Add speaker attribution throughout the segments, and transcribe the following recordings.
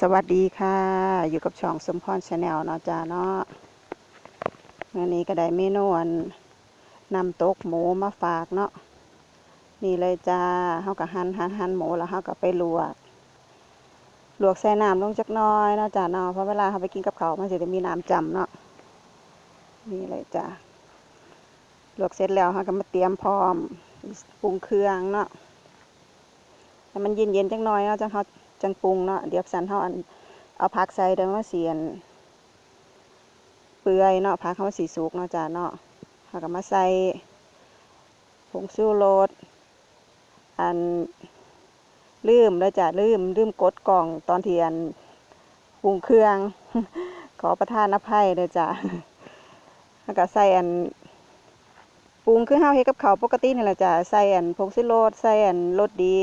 Speaker 1: สวัสดีค่ะ อยู่กับช่องสมพรชาแนลเนาะจ้าเนาะวันนี้ก็ได้เมนูอันนำตกหมูมาฝากเนาะนี่เลยจ้าเฮากับหั่นหั่นหั่นหมูแล้วเฮาก็ไปลวก ลวกใส่น้ำลงจักน้อยเนาะจ้าเนาะเพราะเวลาเฮาไปกินกับเขามันสิได้มีน้ำจำเนาะนี่เลยจ้าลวกเสร็จแล้วเฮาก็มาเตรียมพร้อมปรุงเครื่องเนาะให้มันเย็นๆจักน่อยเนาะจังเฮา จังปรุงเนาะเดี๋ยวสันเฮาอันเอาผักใส่เดี๋ยวมาเสียนเปื่อยเนาะผักเขามาสีสุกเนาะจ้าเนาะเฮาก็มาใส่ผงชูรสอันลืมแล้วจ้ะลืมลืมกดกล่องตอนเที่อันปรุงเครื่อง ขอประทานอภัยเด้อจ้ะแล้วก็ใส่อันปรุงคือเฮาเฮ็ดกับข้าวปกตินี่แหละจ้ะใส่อันผงชูรสใส่อันรสดี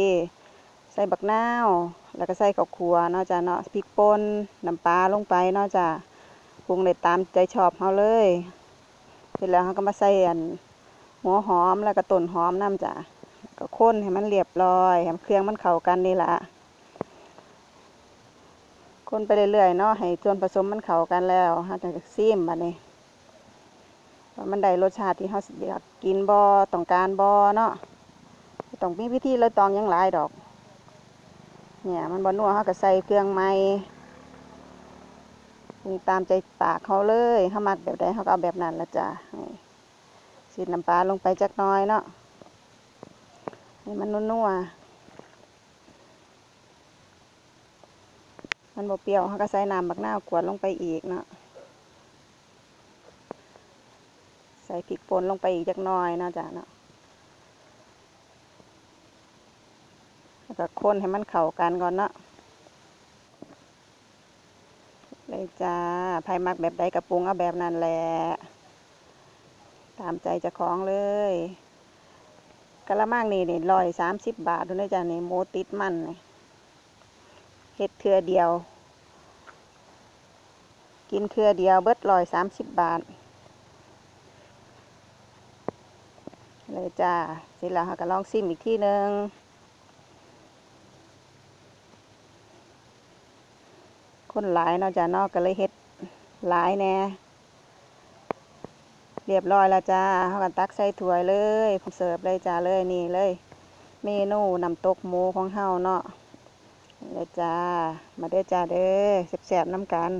Speaker 1: ส่บักนาวแล้วก็ใส่ข้าวคั่วเนาะจ้ะเนาะพริกป่นน้ำปลาลงไปเนาะจ้ะปรุงได้ตามใจชอบเฮาเลยเสร็จแล้วเฮาก็มาใส่อันหัวหอมแล้วก็ต้นหอมน้ำจ้ะก็คนให้มันเรียบร้อยให้เครื่องมันเข้ากันนี่ละคนไปเรื่อยๆเนาะให้ส่วนผสมมันเข้ากันแล้วฮาจะซีมบัดนี้ว่ามันได้รสชาติที่เฮาอยากกินบ่ต้องการบ่เนาะต้องมีวิธีเลยตองยังหลายดอก เนี่ยมันบอนัวเขาก็ใส่เครื่องไม้ปรุงตามใจปากเขาเลยเขามักแบบใดเขาก็เอาแบบนั้นละจ้ะสีน้ำปลาลงไปจักน้อยเนาะให้มันนัวมันบเปรี้ยวเขาก็ใส่น้ำบักนาวกวดลงไปอีกเนาะใส่พริกป่นลงไปอีกจักน้อยเนาะจ้ะเนาะ แล้วก็คนให้มันเข้ากันก่อนเนาะเลยจ้าไผ่มักแบบใดกระปรุงเอาแบบนั้นแหละ ตามใจจะคล้าของเลยกะละมังนี่นี่ร้อยสามสิบบาทดูนะจ้านี่หมูติดมันนี่เฮ็ดเทือเดียว กินเทือเดียวเบิดร้อยสามสิบบาท เลยจ้าเสร็จแล้วเราก็ลองซิมอีกที่หนึ่ง คนหลายเนาะจ้ะนอกก็เลยเฮ็ดหลายแน่เรียบร้อยแล้วจ้าเขากันตักใส่ถ้วยเลยผมเสิร์ฟเลยจ้าเลยนี่เลย เมนูน้ำตกหมูของเฮาเนาะเลยจ้า มาเด้อจ้าเด้อแสบๆน้ำกัน